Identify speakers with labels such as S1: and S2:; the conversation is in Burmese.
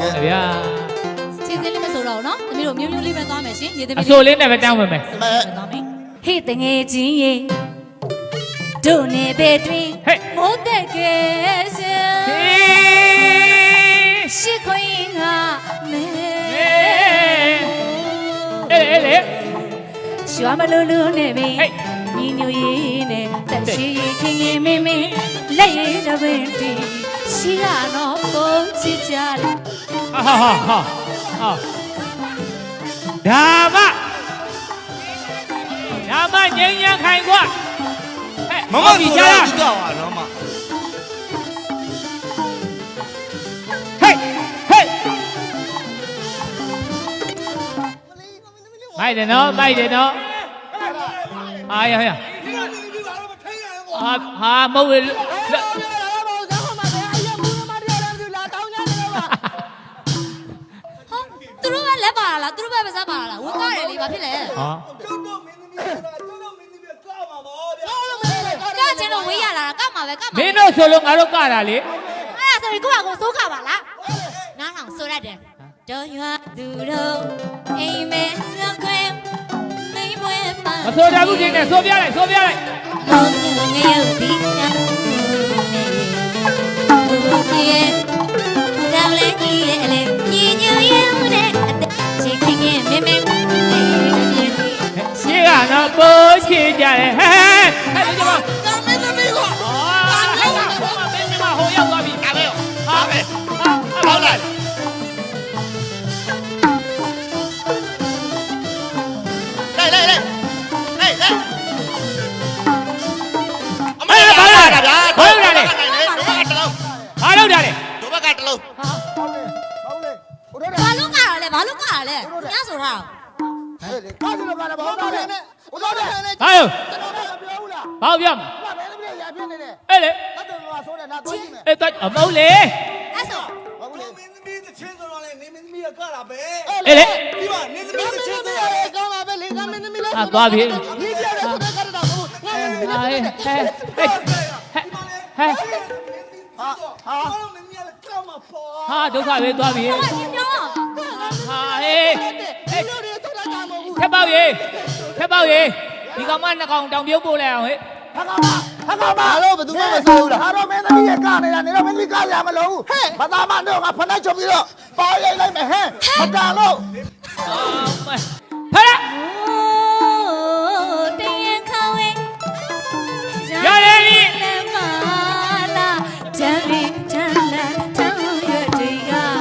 S1: ကဲ
S2: ဗျာ
S3: စီစဉ်လေးမဆိုတော့ဘူးနော်သမီးတို့မျိုးမျိုးလေးပဲသွားမယ်ရှင်ရေသမီး
S2: အ
S3: လေး
S2: စိုးလေးနဲ့ပဲတောင်းပါမယ်
S1: မဲ
S3: သွားမယ်ဟေ့တငယ်ချင်းရေတို့နေပဲတွင်
S2: ဟဲ့
S3: မိုးတက်ကယ်စင်
S2: ဟေး
S3: ရှိခွင်းကမဲ
S2: အေးအေးလေ
S3: ရွာမလူလူနဲ့ပဲ
S2: ဟေ့
S3: ညီညွတ်ရေးနဲ့တက်ရှိခင်ခင်မင်းမင်းလက်ရည်တပင်တီရှိရတော့ပုံချစ်ကြတယ်
S2: ဟာဟာဟာဟာဒါမဒါမငြိမ်းရန် ခိုင်ကွာဟဲ့
S1: မမ
S2: ဒီ
S1: ဆို
S2: ကြ
S1: တော့
S2: လား
S1: ဒီတော့ပါနော်မ
S2: ဟေးဟေးမိုက်တယ်နော်မို တို့က
S3: လက်ပါလားသူတို့ပဲပါစားပါလားဝကရတယ်လေဘာဖြစ်လဲ
S2: ဟာ
S3: ကချင်လို့ဝေးရလာတာကမှာပဲကမှာ
S2: မင်းတို့ဆိုလို့ငါတို့ကတာလေ
S3: အဲ့ဒါဆိုရင်ကိုယ့်ဟာကိုယ်စိုးခပါလားနားထောင်ဆိုရတယ်တို့ရွာသူတို့အိမ်မဲရောက်ခွဲမိမွေးပါ
S2: မဆိုကြဘူးချင်းနဲ့ဆိုပြလိုက်ဆိုပြလိုက်
S3: ဘုံငယ်ရုပ်ဒီကံဘူပြေ
S2: ပိုးချကြတယ်ဟဲ့ဟဲ့ဒီမှာ
S1: ဒါမင်းသမီးကွာ
S2: ဟာဟဲ့ကဟိုမှာမင်းမဟိုရောက်သွားပြီ
S1: ဒါပဲ
S2: ဟာ
S1: ဒါပဲ
S2: ဟာ
S1: ဟောက်လိုက်လိုက်လိုက်လိုက်လို က်လိုက်အမေဘာလာတာဗျာတို့ဘက်ကတလုံး
S2: ဘာလုပ်တာလဲ
S1: တို့ဘက်ကတလုံး
S3: ဘာလို့ကားရလဲဘာလို့ကားရလဲညဆိုထား
S2: ဟာယောဘာလို့ဘာပြောမအဲ့လေအဲ့တော့အမဟုတ်လေ
S3: အဲ့ဆို
S4: မင်းသမီးတစ်ချင်းဆိုတော့လေနေမင်းသမီးကကတာပဲ
S2: အဲ့လေ
S4: ဒီမှာနေသမီးတစ်ချင်းဆိုတော့လေကောင်းတာပဲလေကမင်းသမီးလည်း
S2: အသွားပြီ
S4: ဒီပြရဲဆိုတဲ့ကတာကိုငါမင်းသမီး
S2: ဟာဟဲ့ဟဲ့ဟဲ့ဟဲ့
S4: ဟာဟာမင်းသမီးလည်းကမှာပေါ့
S2: ဟာဒုက္ခပဲသွားပြီ
S3: ဟိုကညော
S2: ဟာဟေး က်ပေါက်ရေခက်ပေါက်ရေဒီကောင်မနှစ်ကောင်တောင်ပြုတ်ပို့လိုက်အောင်ဟဲ့
S4: ဟာကမဟာကမဟာတော့ဘယ်သူမှမဆိုဘူးလားဟာတော့မင်းသမီးရဲ့ကနေတာနေတော့မင်းသမီးကရမလို့ဟဲ့ဘာသာမတော့ငါဖနှက်ချုပ်ပြီးတော့ပါရိုက်လိုက်မယ်ဟဲ့မတန်လို့
S2: အာ